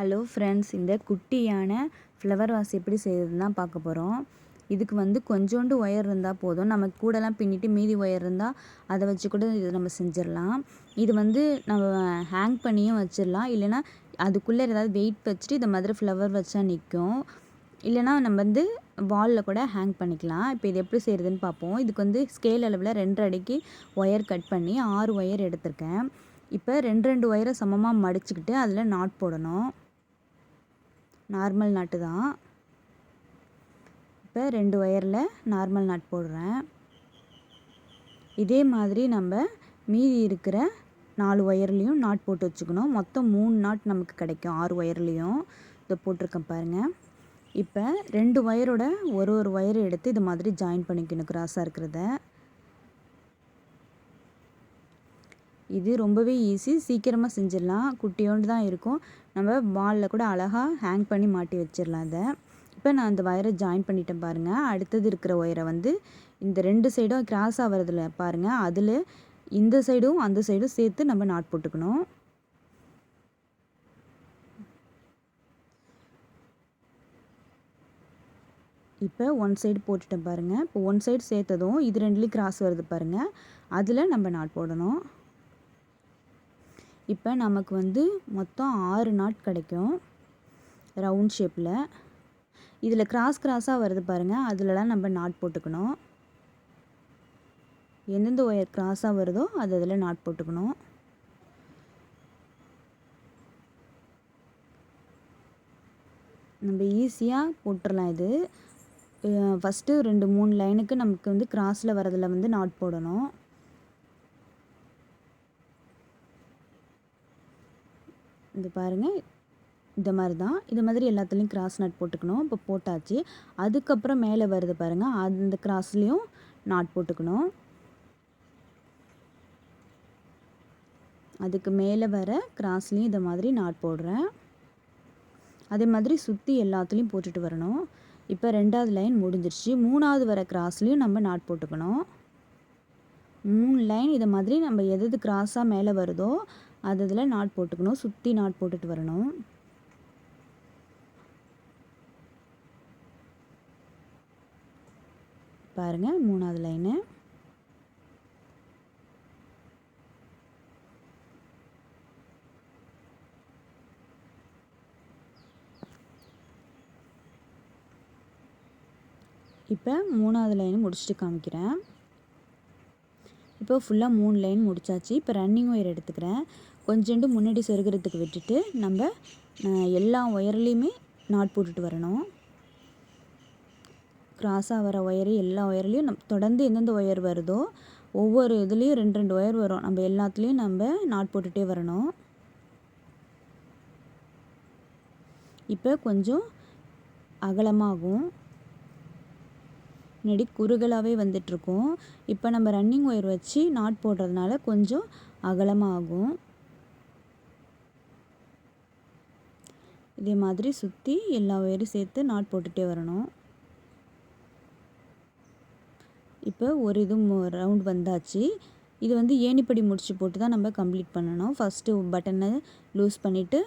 Hello friends இந்த குட்டியான flower vase எப்படி செய்யறதுன்னு தான் பார்க்க போகிறோம் இதுக்கு வந்து கொஞ்சோண்டு ஒயர் இருந்தால் போதும். நம்ம கூடலாம் பின்னிட்டு மீதி ஒயர் இருந்தால் அதை வச்சு கூட இது நம்ம செஞ்சிடலாம். இது வந்து நம்ம ஹேங் பண்ணியும் வச்சிடலாம். இல்லைன்னா அதுக்குள்ளே ஏதாவது வெயிட் வச்சுட்டு இந்த மாதிரி ஃப்ளவர் வச்சா நிற்கும் இல்லைனா நம்ம வந்து வாலில் கூட ஹேங் பண்ணிக்கலாம். இப்போ இது எப்படி செய்கிறதுன்னு பார்ப்போம். இதுக்கு வந்து ஸ்கேல் அளவில் ரெண்டு அடிக்கு ஒயர் கட் பண்ணி ஆறு ஒயர் எடுத்திருக்கேன். இப்போ ரெண்டு ரெண்டு ஒயரை சமமாக மடிச்சுக்கிட்டு அதில் நாட் போடணும். நார்மல் நாட்டு தான். இப்போ ரெண்டு ஒயரில் நார்மல் நாட் போடுறேன். இதே மாதிரி நம்ம மீதி இருக்கிற நாலு ஒயர்லேயும் நாட் போட்டு வச்சுக்கணும். மொத்தம் மூணு நாட் நமக்கு கிடைக்கும் ஆறு ஒயர்லேயும் இதை போட்டிருக்கேன் பாருங்கள் இப்போ ரெண்டு ஒயரோட ஒரு ஒரு ஒயரை எடுத்து இது மாதிரி ஜாயின் பண்ணிக்கணும் கிராஸாக இருக்கிறத. இது ரொம்பவே ஈஸி சீக்கிரமாக செஞ்சிடலாம். குட்டியோண்டு தான் இருக்கும். நம்ம வாலில் கூட அழகாக ஹேங் பண்ணி மாட்டி வச்சிடலாம் அதை இப்போ நான் அந்த ஒயரை ஜாயின் பண்ணிட்டேன் பாருங்கள் அடுத்தது இருக்கிற ஒயரை வந்து இந்த ரெண்டு சைடும் கிராஸ் ஆகிறதுல பாருங்கள் அதில் இந்த சைடும் அந்த சைடும் சேர்த்து நம்ம நாட் போட்டுக்கணும். இப்போ ஒன் சைடு போட்டுட்டேன் பாருங்கள் இப்போ ஒன் சைடு சேர்த்ததும் இது ரெண்டுலேயும் கிராஸ் வருது பாருங்கள் அதில் நம்ம நாட் போடணும். இப்போ நமக்கு வந்து மொத்தம் ஆறு நாட் கிடைக்கும் ரவுண்ட் ஷேப்பில். இதில் கிராஸ் கிராஸாக வருது பாருங்கள் அதிலலாம் நம்ம நாட் போட்டுக்கணும். எந்தெந்த ஒயர் கிராஸாக வருதோ அது அதில் நாட் போட்டுக்கணும். நம்ம ஈஸியாக போட்டுடலாம் இது. ஃபஸ்ட்டு ரெண்டு மூணு லைனுக்கு நமக்கு வந்து கிராஸில் வரதில் வந்து நாட் போடணும். இது பாருங்கள் இந்த மாதிரி தான் இது மாதிரி எல்லாத்துலேயும் கிராஸ் நாட் போட்டுக்கணும். இப்போ போட்டாச்சு. அதுக்கப்புறம் மேலே வருது பாருங்கள் அந்த கிராஸ்லேயும் நாட் போட்டுக்கணும். அதுக்கு மேலே வர கிராஸ்லேயும் இதை மாதிரி நாட் போடுறேன். அதே மாதிரி சுற்றி எல்லாத்துலேயும் போட்டுட்டு வரணும். இப்போ ரெண்டாவது லைன் முடிஞ்சிருச்சு. மூணாவது வர கிராஸ்லேயும் நம்ம நாட் போட்டுக்கணும். மூணு லைன் இதை மாதிரி நம்ம எது எது கிராஸாக மேலே வருதோ அது இதில் நாட் போட்டுக்கணும். சுற்றி நாட் போட்டுட்டு வரணும். பாருங்கள் மூணாவது லைனு. இப்போ மூணாவது லைன் முடிச்சுட்டு காமிக்கிறேன். இப்போ ஃபுல்லாக மூணு லைன் முடிச்சாச்சு. இப்போ ரன்னிங் ஒயர் எடுத்துக்கிறேன். கொஞ்சோண்டு முன்னாடி சொருகிறதுக்கு விட்டுட்டு நம்ம எல்லா ஒயர்லேயுமே நாட் போட்டுட்டு வரணும். க்ராஸாக வர ஒயரு எல்லா ஒயர்லேயும் நம் தொடர்ந்து எந்தெந்த ஒயர் வருதோ ஒவ்வொரு இதுலேயும் ரெண்டு ரெண்டு ஒயர் வரும். நம்ம எல்லாத்துலேயும் நம்ம நாட் போட்டுகிட்டே வரணும். இப்போ கொஞ்சம் அகலமாகும். முன்னாடி குறுகலாகவே வந்துட்டுருக்கும். இப்போ நம்ம ரன்னிங் ஒயர் வச்சு நாட் போடுறதுனால கொஞ்சம் அகலமாகும். இதே மாதிரி சுற்றி எல்லா ஒயரும் சேர்த்து நாட் போட்டுகிட்டே வரணும். இப்போ ஒரு இது ரவுண்ட் வந்தாச்சு. இது வந்து ஏணிப்படி முடிச்சு போட்டு தான் நம்ம கம்ப்ளீட் பண்ணணும். ஃபஸ்ட்டு பட்டனை லூஸ் பண்ணிவிட்டு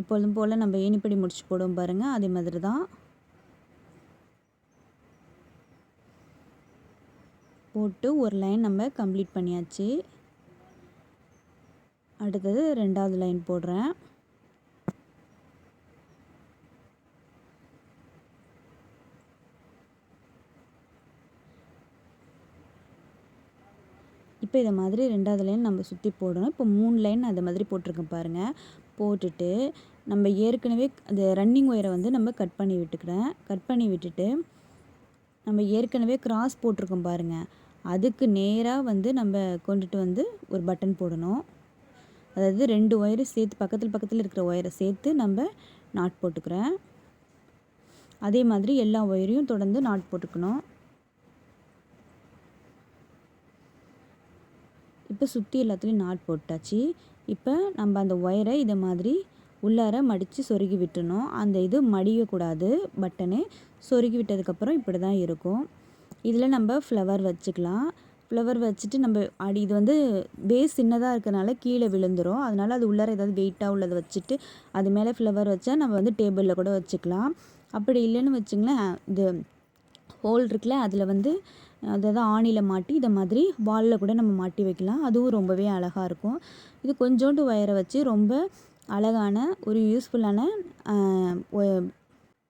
எப்பொழுதும் போல் நம்ம ஏணிப்படி முடிச்சு போடுவோம் பாருங்கள் அதே மாதிரி தான் போட்டு ஒரு லைன் நம்ம கம்ப்ளீட் பண்ணியாச்சு. அடுத்தது ரெண்டாவது லைன் போடுறேன். இப்போ இதை மாதிரி ரெண்டாவது லைன் நம்ம சுற்றி போடணும். இப்போ மூணு லைன் அது மாதிரி போட்டிருக்கேன் பாருங்கள் போட்டுட்டு நம்ம ஏற்கனவே அந்த ரன்னிங் ஒயரை வந்து நம்ம கட் பண்ணி விட்டுக்கிறேன். கட் பண்ணி விட்டுட்டு நம்ம ஏற்கனவே கிராஸ் போட்டிருக்கோம் பாருங்கள் அதுக்கு நேராக வந்து நம்ம கொண்டுட்டு வந்து ஒரு பட்டன் போடணும். அதாவது ரெண்டு ஒயரு சேர்த்து பக்கத்தில் பக்கத்தில் இருக்கிற ஒயரை சேர்த்து நம்ம நாட் போட்டுக்கிறேன். அதே மாதிரி எல்லா ஒயரையும் தொடர்ந்து நாட் போட்டுக்கணும். இப்போ சுற்றி எல்லாத்துலேயும் நாட் போட்டாச்சு. இப்போ நம்ம அந்த ஒயரை இதை மாதிரி உள்ளார மடித்து சொருகி விட்டுணும் அந்த இது மடியக்கூடாது பட்டனு. சொருகி விட்டதுக்கப்புறம் இப்படி தான் இருக்கும். இதில் நம்ம ஃப்ளவர் வச்சுக்கலாம். ஃப்ளவர் வச்சுட்டு நம்ம அடி இது வந்து பேஸ் சின்னதாக இருக்கிறனால கீழே விழுந்துரும். அதனால் அது உள்ளார ஏதாவது வெயிட்டாக உள்ளதை வச்சுட்டு அது மேலே ஃப்ளவர் வச்சா நம்ம வந்து டேபிளில் கூட வச்சுக்கலாம். அப்படி இல்லைன்னு வச்சுங்களேன் இது ஹோல் இருக்குல்ல அதில் வந்து அதாவது ஆணியில் மாட்டி இதை மாதிரி வாலில் கூட நம்ம மாட்டி வைக்கலாம். அதுவும் ரொம்பவே அழகாக இருக்கும். இது கொஞ்சோண்டு ஒயரை வச்சு ரொம்ப அழகான ஒரு யூஸ்ஃபுல்லான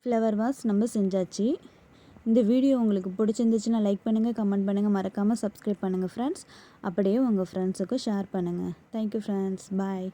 ஃப்ளவர் வாஸ் நம்ம செஞ்சாச்சு. இந்த வீடியோ உங்களுக்கு பிடிச்சிருந்துச்சுன்னா லைக் பண்ணுங்கள் கமெண்ட் பண்ணுங்கள் மறக்காமல் சப்ஸ்கிரைப் பண்ணுங்கள் ஃப்ரெண்ட்ஸ் அப்படியே உங்கள் ஃப்ரெண்ட்ஸுக்கும் ஷேர் பண்ணுங்கள் தேங்க்யூ ஃப்ரெண்ட்ஸ் பாய்